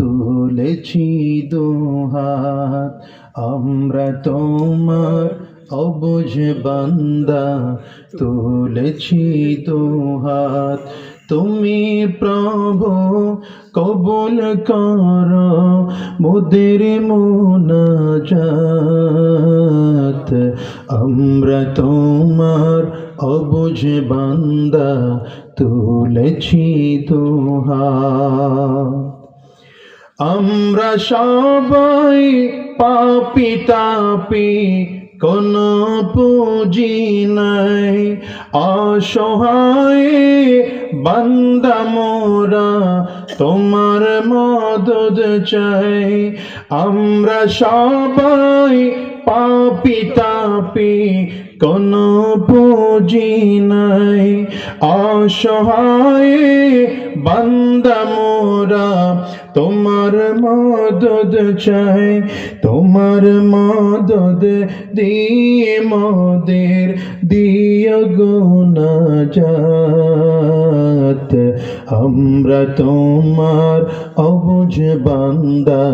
তুলেছি দুহাত আমরা তোমার অবুঝ বান্দা, তুলেছি দুহাত তুমি প্রভু, কবুল কর, মোদের মোনাজাত। আমরা তোমার অবুঝ বান্দা, তুলেছি দুহাত আমরা সবাই পাপি তাপি, কোন পুঁজি নাই। অসহায় বান্দা মোরা, তোমার মদদ চাই। আমরা সবাই পাপি তাপি কোন পুঁজি নাই। অসহায় বন্দ মোরা, তোমার মদদ চাই। তোমার মদদ দিয়ে মদের দিয় গুনা যাত আমরা তোমার অবুঝ বান্দা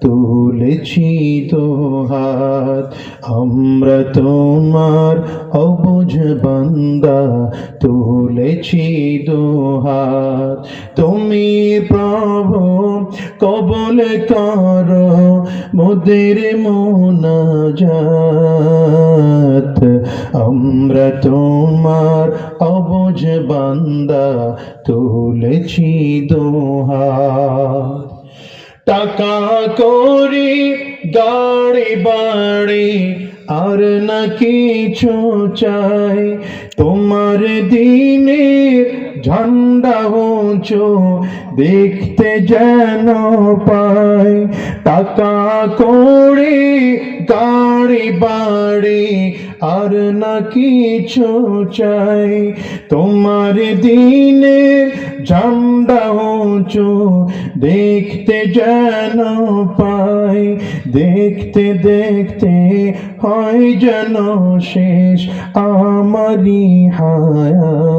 তুলেছি তো হাত। আমরা তোমার অবুঝ বান্দা তুলেছি দোহাত তুমি প্রভু, কবল কর মোদের মোনাজাত। আমরা তোমার অবুঝ বান্দা তুলেছি দোহা। টাকা করি, গাড়ি বাড়ি, আর না কিছু চাই। তোমার দিনে ঝান্ডা উঁচু, দেখতে যেন পাই। টাকা করি, গাড়ি বাড়ি আর না কিছু চাই। তোমার দিনের ঝান্ডা উঁচু, দেখতে যেন পাই। দেখতে দেখতে হয় যেন শেষ আমারি হায়াত।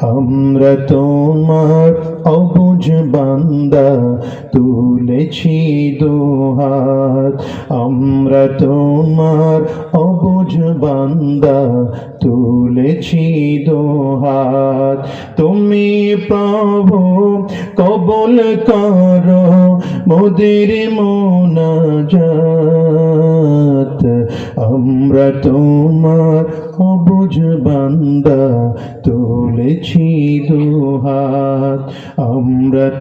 আমরা তোমার অবুঝ বান্দা, তুলেছি দোহাত আমরা তোমার অবুঝ বান্দা, তুলেছি দোহাত তুমি প্রভু, কবল কর মোদের মোনাজাত। আমরা তোমার অবুঝ বান্দা তুলেছি দুহাত আমরা